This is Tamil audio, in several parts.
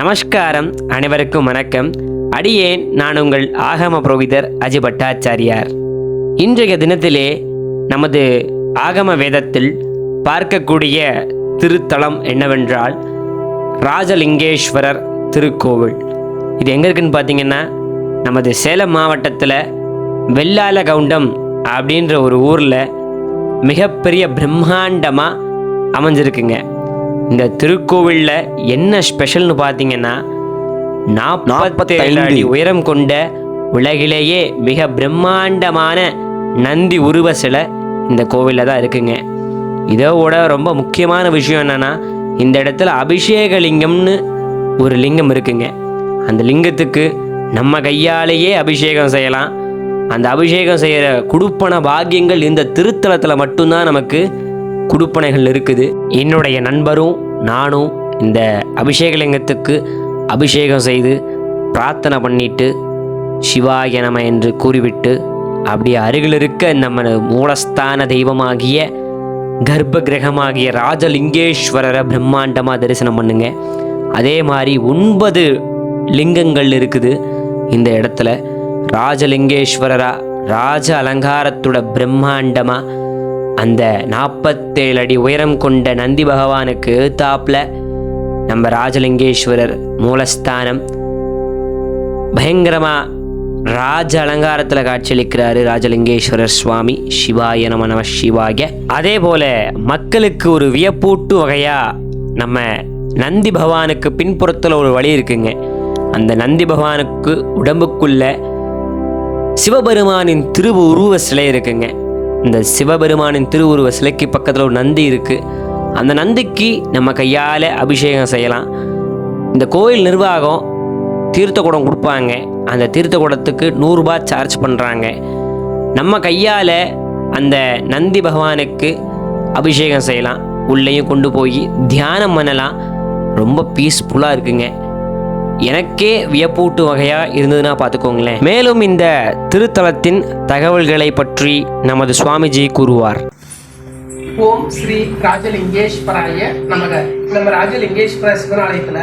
நமஸ்காரம். அனைவருக்கும் வணக்கம். அடியேன் நான் உங்கள் ஆகம புரோகிதர் அஜிபட்டாச்சாரியார் இன்றைய தினத்திலே நமது ஆகம வேதத்தில் பார்க்கக்கூடிய திருத்தலம் என்னவென்றால் ராஜலிங்கேஸ்வரர் திருக்கோவில். இது எங்கே இருக்குன்னு பார்த்தீங்கன்னா நமது சேலம் மாவட்டத்தில் வெள்ளாலகவுண்டம் அப்படின்ற ஒரு ஊரில் மிகப்பெரிய பிரம்மாண்டமாக அமைஞ்சிருக்குங்க. இந்த திருக்கோவிலில் என்ன ஸ்பெஷல்னு பார்த்தீங்கன்னா நாற்பத்தேழு அடி உயரம் கொண்ட உலகிலேயே மிக பிரம்மாண்டமான நந்தி உருவ சிலை இந்த கோவிலில் தான் இருக்குங்க. இதோட ரொம்ப முக்கியமான விஷயம் என்னன்னா இந்த இடத்துல அபிஷேக லிங்கம்னு ஒரு லிங்கம் இருக்குங்க. அந்த லிங்கத்துக்கு நம்ம கையாலேயே அபிஷேகம் செய்யலாம். அந்த அபிஷேகம் செய்கிற குடுப்பன பாக்கியங்கள் இந்த திருத்தலத்தில் மட்டும்தான் நமக்கு குடுப்பனைகள் இருக்குது. என்னுடைய நண்பரும் நானும் இந்த அபிஷேகலிங்கத்துக்கு அபிஷேகம் செய்து பிரார்த்தனை பண்ணிட்டு சிவாய நம என்று கூறிவிட்டு அப்படியே அருகில் இருக்க நம்ம மூலஸ்தான தெய்வமாகிய கர்ப்ப கிரகமாகிய ராஜலிங்கேஸ்வரரை பிரம்மாண்டமாக தரிசனம் பண்ணுங்க. அதே மாதிரி ஒன்பது லிங்கங்கள் இருக்குது. இந்த இடத்துல ராஜலிங்கேஸ்வரரா ராஜ அலங்காரத்தோட பிரம்மாண்டமாக அந்த நாற்பத்தேழு அடி உயரம் கொண்ட நந்தி பகவானுக்கு தாப்பில் நம்ம ராஜலிங்கேஸ்வரர் மூலஸ்தானம். பயங்கரமாக ராஜ அலங்காரத்தில் காட்சியளிக்கிறாரு ராஜலிங்கேஸ்வரர் சுவாமி. சிவாய நம நம சிவாய. அதே போல மக்களுக்கு ஒரு வியப்பூட்டு வகையாக நம்ம நந்தி பகவானுக்கு பின்புறத்தில் ஒரு வழி இருக்குங்க. அந்த நந்தி பகவானுக்கு உடம்புக்குள்ள சிவபெருமானின் திருவுருவ சிலை இருக்குங்க. இந்த சிவபெருமானின் திருவுருவ சிலைக்கு பக்கத்தில் ஒரு நந்தி இருக்குது அந்த நந்திக்கு நம்ம கையால் அபிஷேகம் செய்யலாம். இந்த கோயில் நிர்வாகம் தீர்த்த குடம் கொடுப்பாங்க. அந்த தீர்த்த குடத்துக்கு நூறுரூபா சார்ஜ் பண்ணுறாங்க நம்ம கையால் அந்த நந்தி பகவானுக்கு அபிஷேகம் செய்யலாம். உள்ளேயும் கொண்டு போய் தியானம் பண்ணலாம். ரொம்ப பீஸ்ஃபுல்லாக இருக்குங்க. எனக்கே வியப்பூட்டு வகையாக இருந்ததுன்னா பார்த்துக்கோங்களேன். மேலும் இந்த திருத்தலத்தின் தகவல்களை பற்றி நமது சுவாமிஜி கூறுவார். ஓம் ஸ்ரீ ராஜலிங்கேஸ்வராய நமக. நம்ம ராஜலிங்கேஸ்வர சிவனாலயத்துல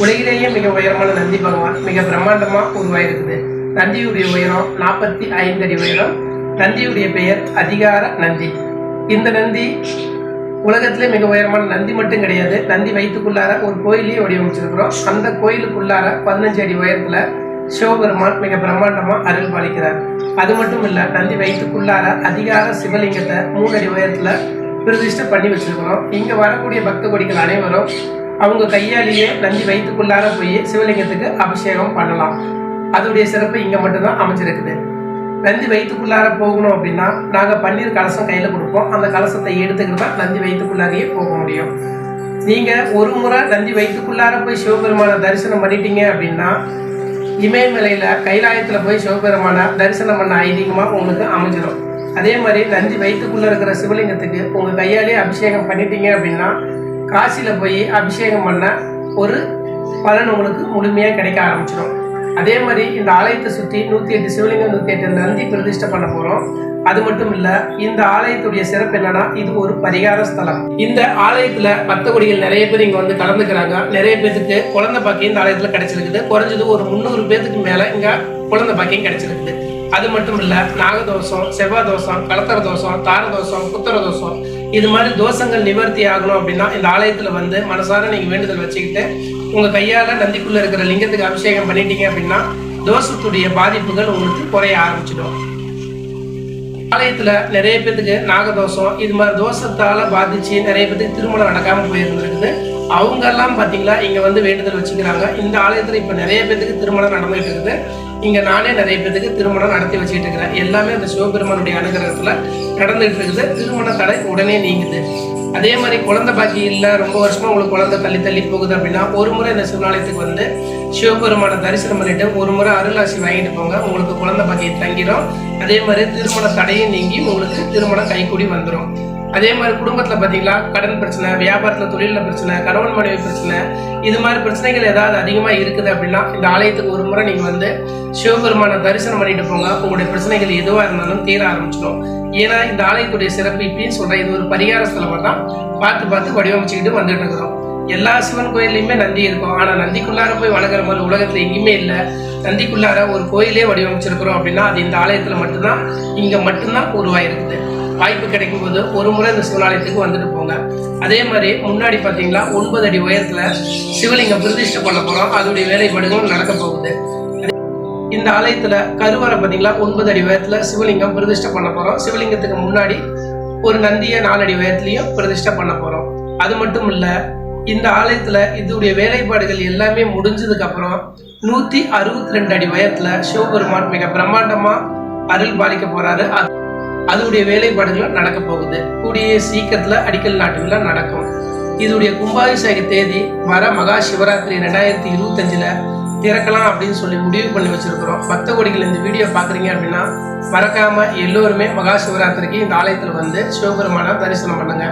உலகிலேயே மிக உயரமான நந்தி பகவான் மிக பிரம்மாண்டமா உருவாயிருக்குது. நந்தியுடைய உயரம் நாற்பத்தி ஐந்து அடி உயரம். நந்தியுடைய பெயர் அதிகார நந்தி. இந்த நந்தி உலகத்திலே மிக உயரமான நந்தி மட்டும் கிடையாது. நந்தி வயிற்றுக்குள்ளார ஒரு கோயிலையே வடிவமைச்சிருக்கிறோம். அந்த கோயிலுக்குள்ளார பதினஞ்சு அடி உயரத்துல சிவபெருமான் மிக பிரம்மாண்டமா அருள் பாலிக்கிறார். அது மட்டும் இல்ல நந்தி வயிற்றுக்குள்ளார அதிகார சிவலிங்கத்தை மூணு அடி உயரத்துல பிரதிஷ்டை பண்ணி வச்சிருக்கிறோம். இங்க வரக்கூடிய பக்த கொடிகள் அனைவரும் அவங்க கையாலேயே நந்தி வயிற்றுக்குள்ளார போய் சிவலிங்கத்துக்கு அபிஷேகம் பண்ணலாம். அதோடைய சிறப்பு இங்க மட்டும்தான் அமைஞ்சிருக்குது. நந்தி வயிற்றுக்குள்ளார போகணும் அப்படின்னா நாங்கள் பன்னீர் கலசம் கையில் கொடுப்போம். அந்த கலசத்தை எடுத்துக்கிட்டு தான் நந்தி வயிற்றுக்குள்ளாரையே போக முடியும். நீங்கள் ஒரு முறை நந்தி வயிற்றுக்குள்ளார போய் சிவபெருமான தரிசனம் பண்ணிட்டீங்க அப்படின்னா இமயமலையில் கைலாயத்தில் போய் சிவபெருமானை தரிசனம் பண்ண ஐதீகமாக உங்களுக்கு அமைஞ்சிடும். அதே மாதிரி நந்தி வயிற்றுக்குள்ளே இருக்கிற சிவலிங்கத்துக்கு உங்கள் கையாலே அபிஷேகம் பண்ணிட்டீங்க அப்படின்னா காசியில் போய் அபிஷேகம் பண்ண ஒரு பலன் உங்களுக்கு முழுமையாக கிடைக்க ஆரம்பிச்சிடும். அதே மாதிரி இந்த ஆலயத்தை சுற்றி நூற்றி எட்டு சிவலிங்கம் நூற்றி எட்டு நந்தி பிரதிஷ்டை பண்ண போகிறோம் அது மட்டும் இல்ல இந்த ஆலயத்துடைய சிறப்பு என்னன்னா இது ஒரு பரிகார ஸ்தலம். இந்த ஆலயத்துல பக்த கொடிகள் நிறைய பேர் இங்க வந்து கலந்துக்கிறாங்க. நிறைய பேருக்கு குழந்தை பாக்கியம் இந்த ஆலயத்துல கிடைச்சிருக்குது. குறைஞ்சது ஒரு முந்நூறு பேருக்கு மேல இங்க குழந்தை பாக்கியம் கிடைச்சிருக்குது. அது மட்டும் இல்ல நாகதோஷம் செவ்வாய் தோஷம் கலத்தர தோஷம் தார தோஷம் குத்தர தோஷம் இது மாதிரி தோஷங்கள் நிவர்த்தி ஆகணும் அப்படின்னா இந்த ஆலயத்துல வந்து மனசார நீங்க வேண்டுதல் வச்சுக்கிட்டு உங்க கையால நந்திக்குள்ள இருக்கிற லிங்கத்துக்கு அபிஷேகம் பண்ணிட்டீங்க அப்படின்னா தோஷத்துடைய பாதிப்புகள் உங்களுக்கு குறைய ஆரம்பிச்சிடும். ஆலயத்துல நிறைய பேத்துக்கு நாகதோஷம் இது மாதிரி தோஷத்தால பாதிச்சு நிறைய பேத்துக்கு திருமணம் நடக்காம போயிருந்திருக்குது. அவங்க எல்லாம் பாத்தீங்களா இங்க வந்து வேண்டுதல் வச்சுக்கிறாங்க. இந்த ஆலயத்துல இப்ப நிறைய பேத்துக்கு திருமணம் நடந்துகிட்டு இருக்குது. இங்க நானே நிறைய பேத்துக்கு திருமணம் நடத்தி வச்சுக்கிட்டு இருக்கிறேன். எல்லாமே அந்த சிவபெருமானுடைய அனுகிரகத்தில் நடந்துகிட்டு இருக்குது. திருமண தடை உடனே நீங்குது. அதே மாதிரி குழந்தை பாக்கி இல்லை ரொம்ப வருஷமா உங்களுக்கு குழந்தை தள்ளி தள்ளி போகுது அப்படின்னா ஒரு முறை இந்த சிவனாலயத்துக்கு வந்து சிவபெருமானை தரிசனம் பண்ணிட்டு ஒரு முறை அருளாசி வாங்கிட்டு போங்க. உங்களுக்கு குழந்தை பாக்கியம் தங்கிடும் அதே மாதிரி திருமண தடையும் நீங்கி உங்களுக்கு திருமணம் கைக்கூடி வந்துடும் அதே மாதிரி குடும்பத்தில் பார்த்தீங்கன்னா கடன் பிரச்சனை வியாபாரத்தில் தொழிலில் பிரச்சனை கணவன் மனைவி பிரச்சனை இது மாதிரி பிரச்சனைகள் ஏதாவது அதிகமாக இருக்குது அப்படின்னா இந்த ஆலயத்துக்கு ஒரு முறை நீங்கள் வந்து சிவபெருமானை தரிசனம் பண்ணிட்டு போங்க. உங்களுடைய பிரச்சனைகள் எதுவாக இருந்தாலும் தீர ஆரம்பிச்சிடும். ஏன்னா இந்த ஆலயத்துடைய சிறப்பு இப்படின்னு சொல்கிறேன் இது ஒரு பரிகார ஸ்தலமாக தான் பார்த்து பார்த்து வடிவமைச்சுக்கிட்டு வந்துட்டு இருக்கிறோம். எல்லா சிவன் கோயில்லையுமே நந்தி இருக்கும். ஆனால் நந்திக்குள்ளார போய் வணங்குற மாதிரி உலகத்தில் எங்கேயுமே இல்லை. நந்திக்குள்ளார ஒரு கோயிலே வடிவமைச்சிருக்கிறோம் அப்படின்னா அது இந்த ஆலயத்தில் மட்டும்தான் இங்கே மட்டும்தான் உருவாயிருக்குது வாய்ப்பு கிடைக்கும் போது ஒரு முறை இந்த சிவனாலயத்துக்கு வந்துட்டு போங்க. அதே மாதிரி முன்னாடி பாத்தீங்களா ஒன்பது அடி உயரத்தில் சிவலிங்கம் பிரதிஷ்டை பண்ண போறோம். அதோடைய வேலைப்பாடுகளும் நடக்க போகுது. இந்த ஆலயத்துல கருவறை பார்த்தீங்களா ஒன்பது அடி உயரத்துல சிவலிங்கம் பிரதிஷ்டை பண்ண போறோம். சிவலிங்கத்துக்கு முன்னாடி ஒரு நந்திய நாலடி உயரத்துலையும் பிரதிஷ்டை பண்ண போறோம். அது மட்டும் இல்ல இந்த ஆலயத்துல இதோடைய வேலைப்பாடுகள் எல்லாமே முடிஞ்சதுக்கு அப்புறம் நூத்தி அறுபத்தி ரெண்டு அடி வயத்துல சிவபெருமான் மிக பிரம்மாண்டமா அருள் பாலிக்க போறாரு. அதனுடைய அதோடைய வேலைப்பாடுகள் நடக்க போகுது. கூடிய சீக்கிரத்தில் அடிக்கல் நாட்டு நடக்கும். இதோடைய கும்பாபிஷேக தேதி வர மகா சிவராத்திரி ரெண்டாயிரத்தி இருபத்தஞ்சில் திறக்கலாம் அப்படின்னு சொல்லி முடிவு பண்ணி வச்சிருக்கிறோம். பக்த கோடிகள் இந்த வீடியோ பார்க்குறீங்க அப்படின்னா மறக்காம எல்லோருமே மகா சிவராத்திரிக்கு இந்த ஆலயத்தில் வந்து சிவபெருமான தரிசனம் பண்ணுங்க.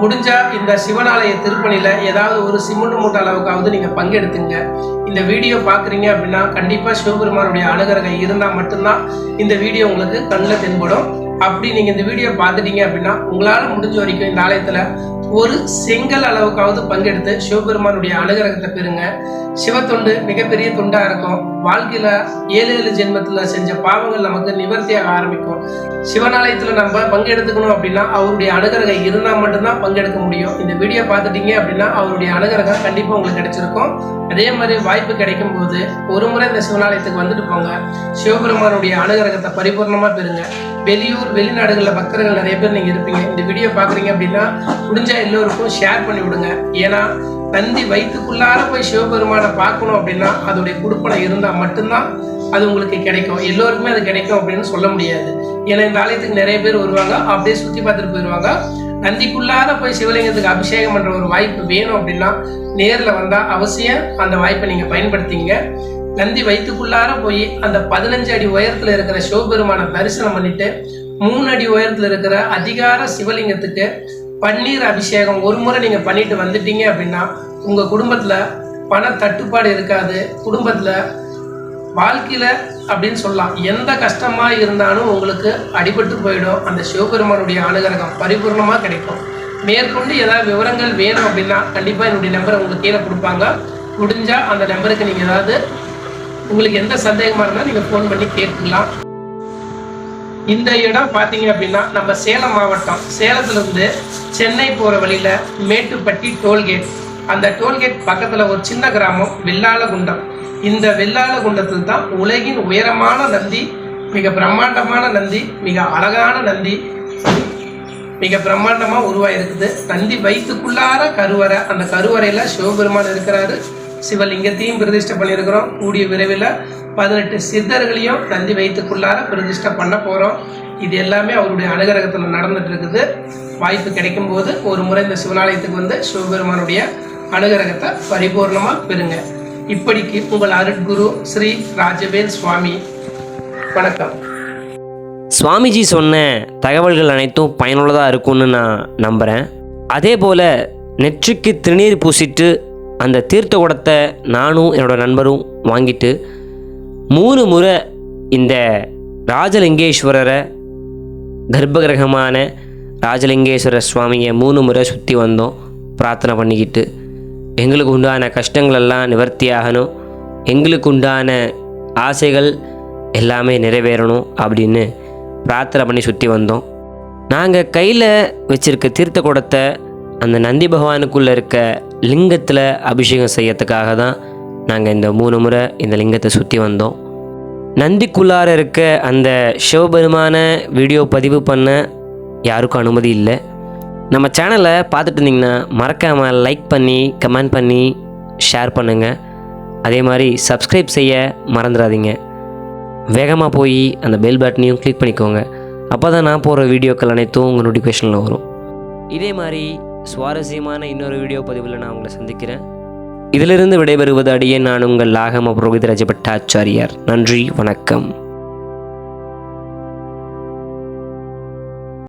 முடிஞ்சா இந்த சிவனாலய திருப்பணியில ஏதாவது ஒரு சிமெண்ட் மூட்டை அளவுக்காவது நீங்க பங்கெடுத்துங்க. இந்த வீடியோ பாக்குறீங்க அப்படின்னா கண்டிப்பா சிவபெருமானுடைய அனுகிரகம் இருந்தா மட்டும்தான் இந்த வீடியோ உங்களுக்கு கண்ணில் தென்படும். அப்படி நீங்க இந்த வீடியோ பார்த்துட்டீங்க அப்படின்னா உங்களால முடிஞ்ச வரைக்கும் இந்த ஆலயத்துல ஒரு செங்கல் அளவுக்காவது பங்கெடுத்து சிவபெருமானுடைய அனுகிரகத்தை பெறுங்க. சிவத்தொண்டு மிகப்பெரிய தொண்டா இருக்கும். வாழ்க்கையில ஏழு ஏழு ஜென்மத்துல செஞ்ச பாவங்கள் நமக்கு நிவர்த்தியாக ஆரம்பிக்கும். சிவனாலயத்துல நம்ம பங்கெடுத்துக்கணும் அப்படின்னா அவருடைய அனுகிரகம் இருந்தா மட்டும்தான் பங்கெடுக்க முடியும். இந்த வீடியோ பார்த்துட்டீங்க அப்படின்னா அவருடைய அனுகிரகம் கண்டிப்பா உங்களுக்கு கிடைச்சிருக்கும். அதே மாதிரி வாய்ப்பு கிடைக்கும் போது ஒரு முறை இந்த சிவனாலயத்துக்கு வந்துட்டு போங்க. சிவபெருமானுடைய அனுகிரகத்தை பரிபூர்ணமா பெறுங்க. வெளியூர் வெளிநாடுகளில் பக்தர்கள் நிறைய பேர் நீங்கள் இருப்பீங்க. இந்த வீடியோ பார்க்குறீங்க அப்படின்னா முடிஞ்சால் எல்லோருக்கும் ஷேர் பண்ணி விடுங்க. ஏன்னா தந்தி வயிற்றுக்குள்ளார போய் சிவபெருமானை பார்க்கணும் அப்படின்னா அதோடைய குடுப்பனை இருந்தால் மட்டும்தான் அது உங்களுக்கு கிடைக்கும். எல்லோருக்குமே அது கிடைக்கும் அப்படின்னு சொல்ல முடியாது. ஏன்னா இந்த ஆலயத்துக்கு நிறைய பேர் வருவாங்க. அப்படியே சுற்றி பார்த்துட்டு போயிடுவாங்க நந்திக்குள்ளார போய் சிவலிங்கத்துக்கு அபிஷேகம் பண்ணுற ஒரு வாய்ப்பு வேணும் அப்படின்னா நேரில் வந்தால் அவசியம் அந்த வாய்ப்பை நீங்கள் பயன்படுத்திங்க நந்தி வயிற்றுக்குள்ளார போய் அந்த பதினஞ்சு அடி உயரத்துல இருக்கிற சிவபெருமானை தரிசனம் பண்ணிட்டு மூணு அடி உயரத்துல இருக்கிற அதிகார சிவலிங்கத்துக்கு பன்னீர் அபிஷேகம் ஒரு முறை நீங்க பண்ணிட்டு வந்துட்டீங்க அப்படின்னா உங்க குடும்பத்துல பண தட்டுப்பாடு இருக்காது. குடும்பத்துல வாழ்க்கையில அப்படின்னு சொல்லலாம். எந்த கஷ்டமா இருந்தாலும் உங்களுக்கு அடிபட்டு போயிடும். அந்த சிவபெருமானுடைய அனுகிரகம் பரிபூர்ணமாக கிடைக்கும். மேற்கொண்டு ஏதாவது விவரங்கள் வேணும் அப்படின்னா கண்டிப்பா என்னுடைய நம்பரை உங்களுக்கு கீழே கொடுப்பாங்க. முடிஞ்சா அந்த நம்பருக்கு நீங்க ஏதாவது உங்களுக்கு எந்த சந்தேகமா இருந்தாலும் நீங்க ஃபோன் பண்ணி கேட்டுக்கலாம். இந்த இடம் பாத்தீங்க அப்படின்னா நம்ம சேலம் மாவட்டம். சேலத்துல இருந்து சென்னை போற வழியில மேட்டுப்பட்டி டோல்கேட். அந்த டோல்கேட் பக்கத்துல ஒரு சின்ன கிராமம் வெள்ளாளகுண்டம். இந்த வெள்ளாளகுண்டத்தில் தான் உலகின் உயரமான நந்தி மிக பிரம்மாண்டமான நந்தி மிக அழகான நந்தி மிக பிரம்மாண்டமா உருவாயிருக்குது. நந்தி வயிற்றுக்குள்ளார கருவறை அந்த கருவறையில் சிவபெருமான் இருக்கிறாரு. சிவலிங்கத்தையும் பிரதிஷ்டை பண்ணியிருக்கிறோம். கூடிய விரைவில் பதினெட்டு சித்தர்களையும் நந்தி வயிற்றுக்குள்ளார பிரதிஷ்டை பண்ண போகிறோம் இது எல்லாமே அவருடைய அனுகிரகத்தில் நடந்துட்டு இருக்குது வாய்ப்பு கிடைக்கும் போது ஒரு முறை இந்த சிவனாலயத்துக்கு வந்து சிவபெருமானுடைய அனுகிரகத்தை பரிபூர்ணமாக பெறுங்க. இப்படிக்கு உங்கள் அருட்குரு ஸ்ரீ ராஜவேல் சுவாமி. வணக்கம். சுவாமிஜி சொன்ன தகவல்கள் அனைத்தும் பயனுள்ளதாக இருக்கும்னு நான் நம்புகிறேன் அதே போல் நெற்றிக்கு திருநீர் பூசிட்டு அந்த தீர்த்த குடத்தை நானும் என்னோட நண்பரும் வாங்கிட்டு மூணு முறை இந்த ராஜலிங்கேஸ்வரரை கர்ப்பகிரகமான ராஜலிங்கேஸ்வரர் சுவாமியை மூணு முறை சுற்றி வந்தோம் பிரார்த்தனை பண்ணிக்கிட்டு. எங்களுக்கு உண்டான கஷ்டங்களெல்லாம் நிவர்த்தி ஆகணும். எங்களுக்கு உண்டான ஆசைகள் எல்லாமே நிறைவேறணும் அப்படின்னு பிரார்த்தனை பண்ணி சுற்றி வந்தோம். நாங்கள் கையில் வச்சுருக்க தீர்த்த குடத்தை அந்த நந்தி பகவானுக்குள்ளே இருக்க லிங்கத்தில் அபிஷேகம் செய்யறதுக்காக தான் நாங்கள் இந்த மூணு முறை இந்த லிங்கத்தை சுற்றி வந்தோம். நந்திக்குள்ளார இருக்க அந்த சிவபெருமான வீடியோ பதிவு பண்ண யாருக்கும் அனுமதி இல்லை. நம்ம சேனலை பார்த்துட்டு இருந்தீங்கன்னா மறக்காமல் லைக் பண்ணி கமெண்ட் பண்ணி ஷேர் பண்ணுங்கள் அதே மாதிரி சப்ஸ்கிரைப் செய்ய மறந்துடாதீங்க. வேகமாக போய் அந்த பெல் பட்டனையும் கிளிக் பண்ணிக்கோங்க. அப்போ தான் நான் போகிற வீடியோக்கள் அனைத்தும் உங்கள் நோட்டிஃபிகேஷனில் வரும். இதே மாதிரி சுவாரஸ்யமான இன்னொரு வீடியோ பதிவில் நான் உங்களை சந்திக்கிறேன். இதிலிருந்து விடைபெறுவது அடியே நான் உங்கள் லாகம புரோகித ரஜபட்டாச்சாரியார். நன்றி வணக்கம்.